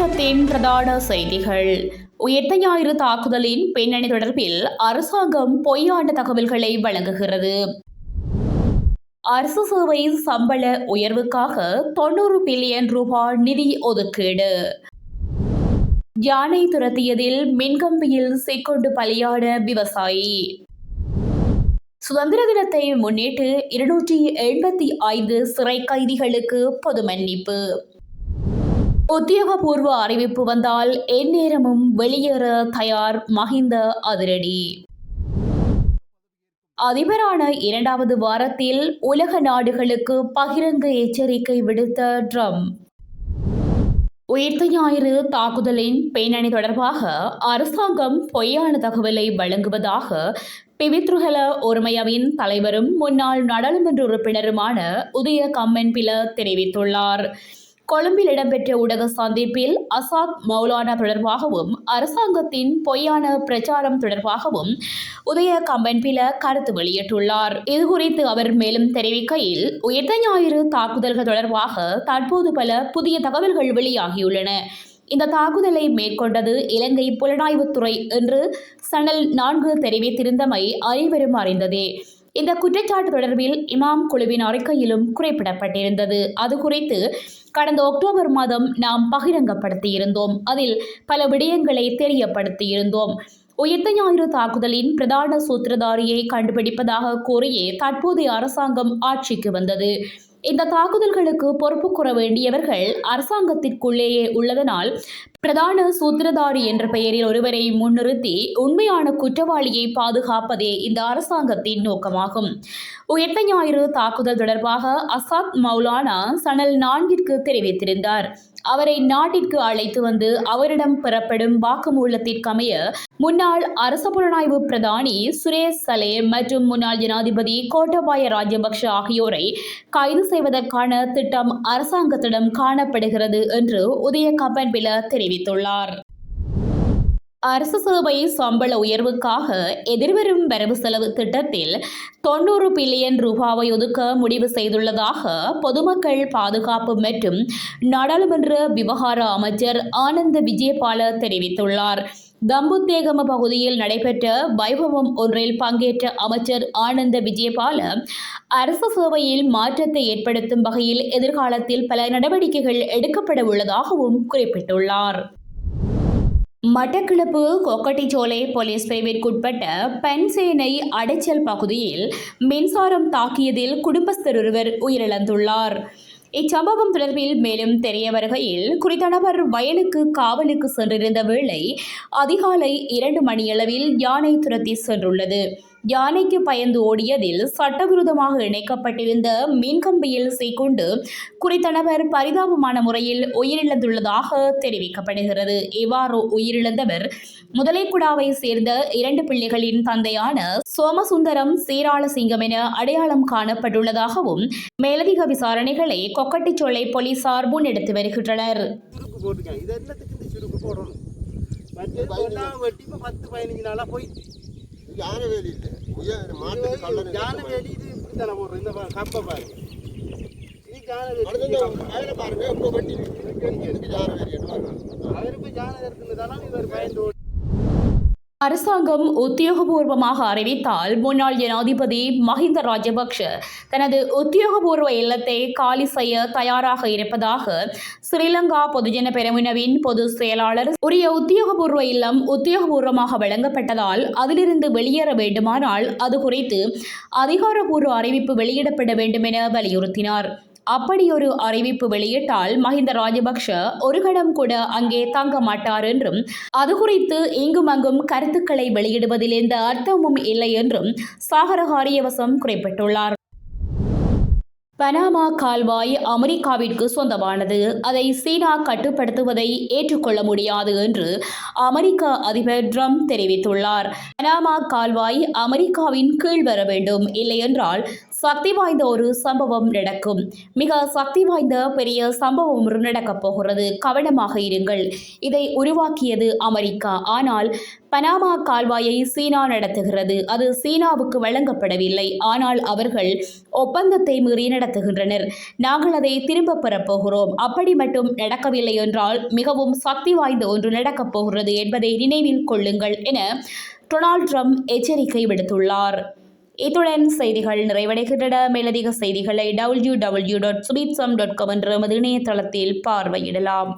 நிமிஷத்தின் பிரதான செய்திகள். உயிர்த்த ஞாயிறு தாக்குதலின் பின்னணி தொடர்பில் அரசாங்கம் பொய்யான தகவல்களை வழங்குகிறது. அரசு சேவை சம்பள உயர்வுக்காக தொண்ணூறு பில்லியன் ரூபாய் நிதி ஒதுக்கீடு. யானை துரத்தியதில் மின்கம்பியில் சிக்கொண்டு பலியான விவசாயி. சுதந்திர தினத்தை முன்னிட்டு இருநூற்றி எண்பத்தி ஐந்து சிறை கைதிகளுக்கு பொது மன்னிப்பு உத்தியோகபூர்வ அறிவிப்பு வந்தால் எந்நேரமும் வெளியேற தயார் மஹிந்த அதிரடி. அதிபரான இரண்டாவது வாரத்தில் உலக நாடுகளுக்கு பகிரங்க எச்சரிக்கை விடுத்த ட்ரம்ப். உயிர்த்த ஞாயிறு தாக்குதலின் பின்னணி தொடர்பாக அரசாங்கம் பொய்யான தகவலை வழங்குவதாக பிவித்ருகல ஒருமையவின் தலைவரும் முன்னாள் நாடாளுமன்ற உறுப்பினருமான உதய கம்மன்பில தெரிவித்துள்ளார். கொழும்பில் இடம்பெற்ற ஊடக சந்திப்பில் அசாத் மௌலானா தொடர்பாகவும் அரசாங்கத்தின் பொய்யான பிரச்சாரம் தொடர்பாகவும் உதய கம்பன்பில கருத்து வெளியிட்டுள்ளார். இதுகுறித்து அவர் மேலும் தெரிவிக்கையில் உயர்ந்த ஞாயிறு தாக்குதல்கள் தொடர்பாக தற்போது பல புதிய தகவல்கள் வெளியாகியுள்ளன. இந்த தாக்குதலை மேற்கொண்டது இலங்கை புலனாய்வுத்துறை என்று சனல் நான்கு தெரிவித்திருந்தமை அனைவரும் அறிந்ததே. இந்த குற்றச்சாட்டு தொடர்பில் இமாம் குழுவின் அறிக்கையிலும் குறிப்பிடப்பட்டிருந்தது. அது குறித்து கடந்த அக்டோபர் மாதம் நாம் பகிரங்கப்படுத்தியிருந்தோம். அதில் பல விடயங்களை தெரியப்படுத்தியிருந்தோம். உயிர்த்த ஞாயிறு தாக்குதலின் பிரதான சூத்திரதாரியை கண்டுபிடிப்பதாக கூறியே தற்போதைய அரசாங்கம் ஆட்சிக்கு வந்தது. இந்த தாக்குதல்களுக்கு பொறுப்பு கூற வேண்டியவர்கள் அரசாங்கத்திற்குள்ளேயே உள்ளதனால் பிரதான சூத்திரதாரி என்ற பெயரில் ஒருவரை முன்னிறுத்தி உண்மையான குற்றவாளியை பாதுகாப்பதே இந்த அரசாங்கத்தின் நோக்கமாகும். உயர்த்த ஞாயிறு தாக்குதல் தொடர்பாக அசாத் மௌலானா சனல் நான்கிற்கு தெரிவித்திருந்தார். அவரை நாட்டிற்கு அழைத்து வந்து அவரிடம் பெறப்படும் வாக்குமூலத்திற்கமைய முன்னாள் அரச புலனாய்வு பிரதானி சுரேஷ் சலே மற்றும் முன்னாள் ஜனாதிபதி கோட்டபாய ராஜபக்ஷ ஆகியோரை கைது செய்வதற்கான திட்டம் அரசாங்கத்திடம் காணப்படுகிறது என்று உதய கப்பன்பில தெரிவித்துள்ளார். அரசு சேவை சம்பள உயர்வுக்காக எதிர்வரும் வரவு செலவு திட்டத்தில் தொண்ணூறு பில்லியன் ரூபாவை ஒதுக்க முடிவு செய்துள்ளதாக பொதுமக்கள் பாதுகாப்பு மற்றும் நாடாளுமன்ற விவகார அமைச்சர் ஆனந்த விஜயபால தெரிவித்துள்ளார். தம்புத்தேகம பகுதியில் நடைபெற்ற வைபவம் ஒன்றில் பங்கேற்ற அமைச்சர் ஆனந்த விஜயபால அரசு சேவையில் மாற்றத்தை ஏற்படுத்தும் வகையில் எதிர்காலத்தில் பல நடவடிக்கைகள் எடுக்கப்பட உள்ளதாகவும் குறிப்பிட்டுள்ளார். மட்டக்களப்பு கொக்கட்டிச்சோலை போலீஸ் பிரிவிற்குட்பட்ட பென்சேனை அடைச்சல் பகுதியில் மின்சாரம் தாக்கியதில் குடும்பஸ்தர் ஒருவர் உயிரிழந்துள்ளார். இச்சம்பவம் தொடர்பில் மேலும் தெரிய வருகையில் குறித்த நபர் வயலுக்கு காவலுக்கு சென்றிருந்த வேளை அதிகாலை இரண்டு மணியளவில் யானை துரத்தி சென்றுள்ளது. யானைக்கு பயந்து ஓடியதில் சட்டவிரோதமாக இணைக்கப்பட்டிருந்த மின்கம்பியில் சிக்குண்டு குறித்த நபர் பரிதாபமான முறையில் உயிரிழந்துள்ளதாக தெரிவிக்கப்படுகிறது. இவ்வாறு உயிரிழந்தவர் முதலைக்குடாவை சேர்ந்த இரண்டு பிள்ளைகளின் தந்தையான சோமசுந்தரம் சீராளசிங்கம் என அடையாளம் காணப்பட்டுள்ளதாகவும் மேலதிக விசாரணைகளை கொக்கட்டிச்சோலை போலீசார் முன்னெடுத்து வருகின்றனர். சுருக்கு இது என்னத்துக்கு இந்த சுருக்கு போடணும்? வெட்டி இப்போ பத்து பதினஞ்சு நாளாக போய் யானை வேலி இல்லை உயர் மாட்டு கல்லணை யானை வேலி இது இப்படி தானே போடுறோம் இந்த பா- கம்பை பாருங்க இது யானை வேலி வயலை பாருங்க இப்போ வெட்டி எதுக்கு யானை வேலி அவருக்கு யானை இருக்குன்றதால இவர் பயந்து அரசாங்கம் உத்தியோகபூர்வமாக அறிவித்தால் முன்னாள் ஜனாதிபதி மஹிந்த ராஜபக்ஷ தனது உத்தியோகபூர்வ இல்லத்தை காலி செய்ய தயாராக இருப்பதாக ஸ்ரீலங்கா பொதுஜன பெரமுனவின் பொதுச் செயலாளர் உரிய உத்தியோகபூர்வ இல்லம் உத்தியோகபூர்வமாக வழங்கப்பட்டதால் அதிலிருந்து வெளியேற வேண்டுமானால் அது குறித்து அதிகாரப்பூர்வ அறிவிப்பு வெளியிடப்பட வேண்டும் என வலியுறுத்தினார். அப்படியொரு அறிவிப்பு வெளியிட்டால் மஹிந்த ராஜபக்ஷ ஒரு கடம் கூட அங்கே தங்க மாட்டார் என்றும் அது குறித்து இங்கும் அங்கும் கருத்துக்களை வெளியிடுவதில் எந்த அர்த்தமும் இல்லை என்றும் சாகர ஹாரியவசம் குறிப்பிட்டுள்ளார். பனாமா கால்வாய் அமெரிக்காவிற்கு சொந்தமானது. அதை சீனா கட்டுப்படுத்துவதை ஏற்றுக்கொள்ள முடியாது என்று அமெரிக்க அதிபர் ட்ரம்ப் தெரிவித்துள்ளார். பனாமா கால்வாய் அமெரிக்காவின் கீழ் வர வேண்டும். இல்லையென்றால் சக்தி வாய்ந்த ஒரு சம்பவம் நடக்கும். மிக சக்தி வாய்ந்த பெரிய சம்பவம் நடக்கப் போகிறது. கவனமாக இருங்கள். இதை உருவாக்கியது அமெரிக்கா. ஆனால் பனாமா கால்வாயை சீனா நடத்துகிறது. அது சீனாவுக்கு வழங்கப்படவில்லை. ஆனால் அவர்கள் ஒப்பந்தத்தை மீறி நடத்துகின்றனர். நாங்கள் அதை திரும்ப பெறப்போகிறோம் அப்படி மட்டும் நடக்கவில்லை என்றால் மிகவும் சக்தி வாய்ந்த ஒன்று நடக்கப் போகிறது என்பதை நினைவில் கொள்ளுங்கள் என டொனால்ட் ட்ரம்ப் எச்சரிக்கை விடுத்துள்ளார். இத்துடன் செய்திகள் நிறைவடைகின்றன. மேலதிக செய்திகளை W W dot Subeetsham dot com என்ற இணையதளத்தில் பார்வையிடலாம்.